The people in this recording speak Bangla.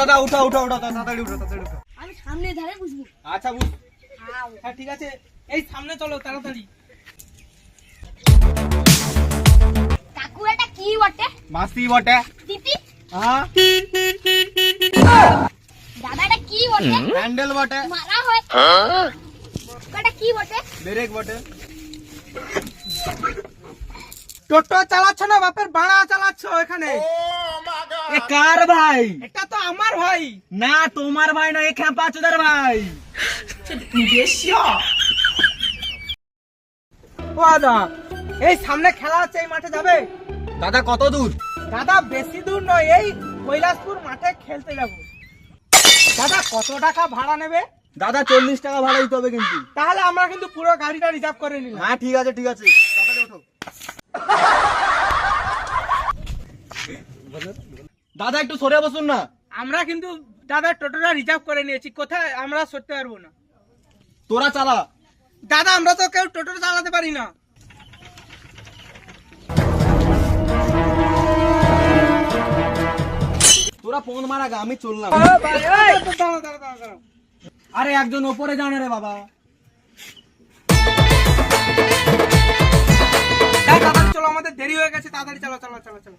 দাদা উঠো উঠো উঠো তাড়াতাড়ি উঠো তাড়াতাড়ি উঠো। আমি সামনে ধারে বুঝব আচ্ছা বুঝ হ্যাঁ ঠিক আছে। এই সামনে চলো তাড়াতাড়ি। কাকু এটা কি বটে? মাসি বটে। টিপি হ্যাঁ? দাদা এটা কি বটে? হ্যান্ডেল বটে। মারা হয়? এটা কি বটে? ব্রেক বটে। টোটো চালাচ্ছ না বাপের বাড়া চালাচ্ছ এখানে। এ কার ভাই? এটা তো আমার ভাই। না তোমার ভাই না এ খেপা চোদার ভাই ও দাদা এই সামনে খেলা হচ্ছে এই মাঠে যাবে? দাদা কত দূর? দাদা বেশি দূর নয় এই কৈলাসপুর মাঠে খেলতে যাব। দাদা কত টাকা ভাড়া নেবে? দাদা চল্লিশ টাকা ভাড়া দিতে হবে কিন্তু। তাহলে আমরা কিন্তু পুরো গাড়িটা রিজার্ভ করে নিলাম। হ্যাঁ ঠিক আছে ঠিক আছে। তাড়াতাড়ি ওঠো। দাদা একটু সরে বসুন না। আমরা কিন্তু দাদা টোটোটা রিজার্ভ করে নিয়েছি কোথায় আমরা সরতে পারব না। তোরা চালা। দাদা আমরা তো কেউ টোটো চালাতে পারি না। তোরা ফোন মারা গা আমি চললাম। আরে একজন ওপরে জানে রে বাবা। চলো আমাদের দেরি হয়ে গেছে তাড়াতাড়ি চলো চলো চলো চলো।